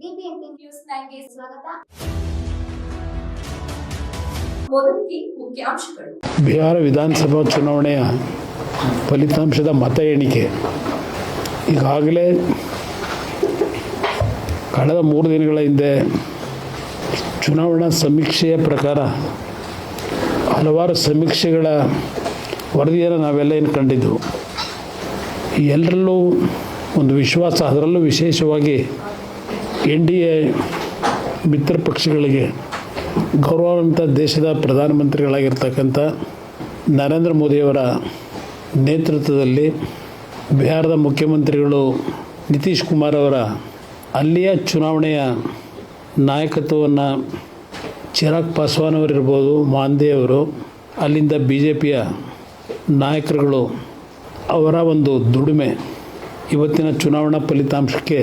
News ಸ್ವಾಗತ. ಬಿಹಾರ ವಿಧಾನಸಭಾ ಚುನಾವಣೆಯ ಫಲಿತಾಂಶದ ಮತ ಎಣಿಕೆ. ಈಗಾಗಲೇ ಕಳೆದ ಮೂರು ದಿನಗಳ ಹಿಂದೆ ಚುನಾವಣಾ ಸಮೀಕ್ಷೆಯ ಪ್ರಕಾರ ಹಲವಾರು ಸಮೀಕ್ಷೆಗಳ ವರದಿಯನ್ನು ನಾವೆಲ್ಲ ಏನು ಕಂಡಿದ್ದು ಎಲ್ಲರಲ್ಲೂ ಒಂದು ವಿಶ್ವಾಸ, ಅದರಲ್ಲೂ ವಿಶೇಷವಾಗಿ ಎನ್ ಡಿ ಎ ಮಿತ್ರ ಪಕ್ಷಗಳಿಗೆ ಗೌರವಾನ್ವಿತ ದೇಶದ ಪ್ರಧಾನಮಂತ್ರಿಗಳಾಗಿರ್ತಕ್ಕಂಥ ನರೇಂದ್ರ ಮೋದಿಯವರ ನೇತೃತ್ವದಲ್ಲಿ ಬಿಹಾರದ ಮುಖ್ಯಮಂತ್ರಿಗಳು ನಿತೀಶ್ ಕುಮಾರ್ ಅವರ ಅಲ್ಲಿಯ ಚುನಾವಣೆಯ ನಾಯಕತ್ವವನ್ನು ಚಿರಾಗ್ ಪಾಸ್ವಾನ್ ಅವರಿರ್ಬೋದು, ಮಾಂದೆ ಅವರು, ಅಲ್ಲಿಂದ ಬಿ ಜೆ ಪಿಯ ನಾಯಕರುಗಳು ಅವರ ಒಂದು ದುಡಿಮೆ. ಇವತ್ತಿನ ಚುನಾವಣಾ ಫಲಿತಾಂಶಕ್ಕೆ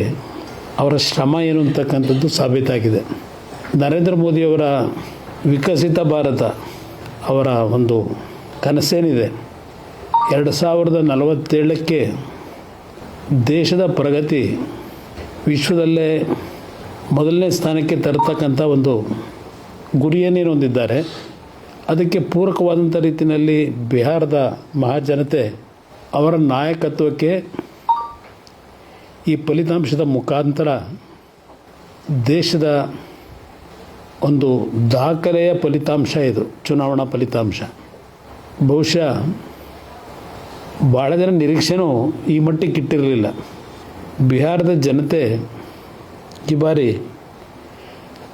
ಅವರ ಶ್ರಮ ಏನು ಅಂತಕ್ಕಂಥದ್ದು ಸಾಬೀತಾಗಿದೆ. ನರೇಂದ್ರ ಮೋದಿಯವರ ವಿಕಸಿತ ಭಾರತ ಅವರ ಒಂದು ಕನಸೇನಿದೆ. ಎರಡು ಸಾವಿರದ ನಲವತ್ತೇಳಕ್ಕೆ ದೇಶದ ಪ್ರಗತಿ ವಿಶ್ವದಲ್ಲೇ ಮೊದಲನೇ ಸ್ಥಾನಕ್ಕೆ ತರತಕ್ಕಂಥ ಒಂದು ಗುರಿಯನ್ನೇನು ಹೊಂದಿದ್ದಾರೆ. ಅದಕ್ಕೆ ಪೂರಕವಾದಂಥ ರೀತಿಯಲ್ಲಿ ಬಿಹಾರದ ಮಹಾಜನತೆ ಅವರ ನಾಯಕತ್ವಕ್ಕೆ ಈ ಫಲಿತಾಂಶದ ಮುಖಾಂತರ ದೇಶದ ಒಂದು ದಾಖಲೆಯ ಫಲಿತಾಂಶ ಇದು, ಚುನಾವಣಾ ಫಲಿತಾಂಶ. ಬಹುಶಃ ಭಾಳ ಜನ ನಿರೀಕ್ಷೆನೂ ಈ ಮಟ್ಟಿಗೆ ಇಟ್ಟಿರಲಿಲ್ಲ. ಬಿಹಾರದ ಜನತೆ ಈ ಬಾರಿ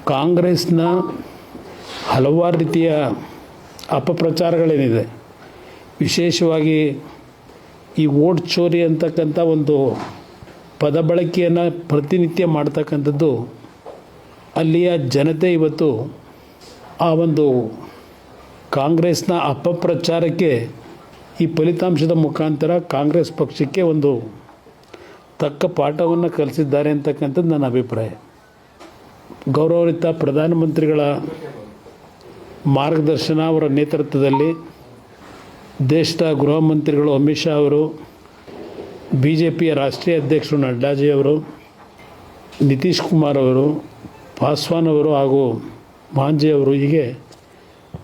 ಕಾಂಗ್ರೆಸ್ನ ಹಲವಾರು ರೀತಿಯ ಅಪಪ್ರಚಾರಗಳೇನಿದೆ. ವಿಶೇಷವಾಗಿ ಈ ವೋಟ್ ಚೋರಿ ಅಂತಕ್ಕಂಥ ಒಂದು ಪದ ಬಳಕೆಯನ್ನು ಪ್ರತಿನಿತ್ಯ ಮಾಡ್ತಕ್ಕಂಥದ್ದು ಅಲ್ಲಿಯ ಜನತೆ ಇವತ್ತು ಆ ಒಂದು ಕಾಂಗ್ರೆಸ್ನ ಅಪಪ್ರಚಾರಕ್ಕೆ ಈ ಫಲಿತಾಂಶದ ಮುಖಾಂತರ ಕಾಂಗ್ರೆಸ್ ಪಕ್ಷಕ್ಕೆ ಒಂದು ತಕ್ಕ ಪಾಠವನ್ನು ಕಲಿಸಿದ್ದಾರೆ ಅಂತಕ್ಕಂಥದ್ದು ನನ್ನ ಅಭಿಪ್ರಾಯ. ಗೌರವಯುತ ಪ್ರಧಾನಮಂತ್ರಿಗಳ ಮಾರ್ಗದರ್ಶನ ಅವರ ನೇತೃತ್ವದಲ್ಲಿ ದೇಶದ ಗೃಹ ಮಂತ್ರಿಗಳು ಅಮಿತ್ ಶಾ ಅವರು ಬಿ ಜೆ ಪಿಯ ರಾಷ್ಟ್ರೀಯ ಅಧ್ಯಕ್ಷರು ನಡ್ಡಾಜಿಯವರು, ನಿತೀಶ್ ಕುಮಾರ್ ಅವರು, ಪಾಸ್ವಾನ್ ಅವರು ಹಾಗೂ ಮಾಂಜಿ ಅವರು ಹೀಗೆ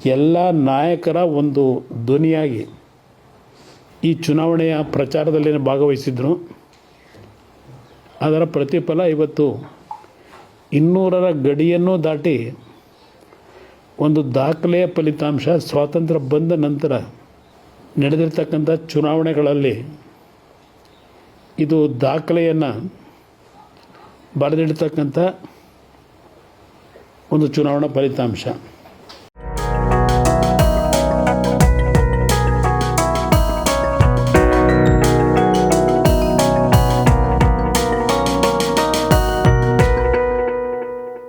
ಎಲ್ಲ ನಾಯಕರ ಒಂದು ಧ್ವನಿಯಾಗಿ ಈ ಚುನಾವಣೆಯ ಪ್ರಚಾರದಲ್ಲಿ ಭಾಗವಹಿಸಿದ್ರು. ಅದರ ಪ್ರತಿಫಲ ಇವತ್ತು ಇನ್ನೂರರ ಗಡಿಯನ್ನು ದಾಟಿ ಒಂದು ದಾಖಲೆಯ ಫಲಿತಾಂಶ ಸ್ವಾತಂತ್ರ್ಯ ಬಂದ ನಂತರ ನಡೆದಿರ್ತಕ್ಕಂಥ ಚುನಾವಣೆಗಳಲ್ಲಿ ಇದು ದಾಖಲೆಯನ್ನು ಬರೆದಿಡ್ತಕ್ಕಂಥ ಒಂದು ಚುನಾವಣಾ ಫಲಿತಾಂಶ.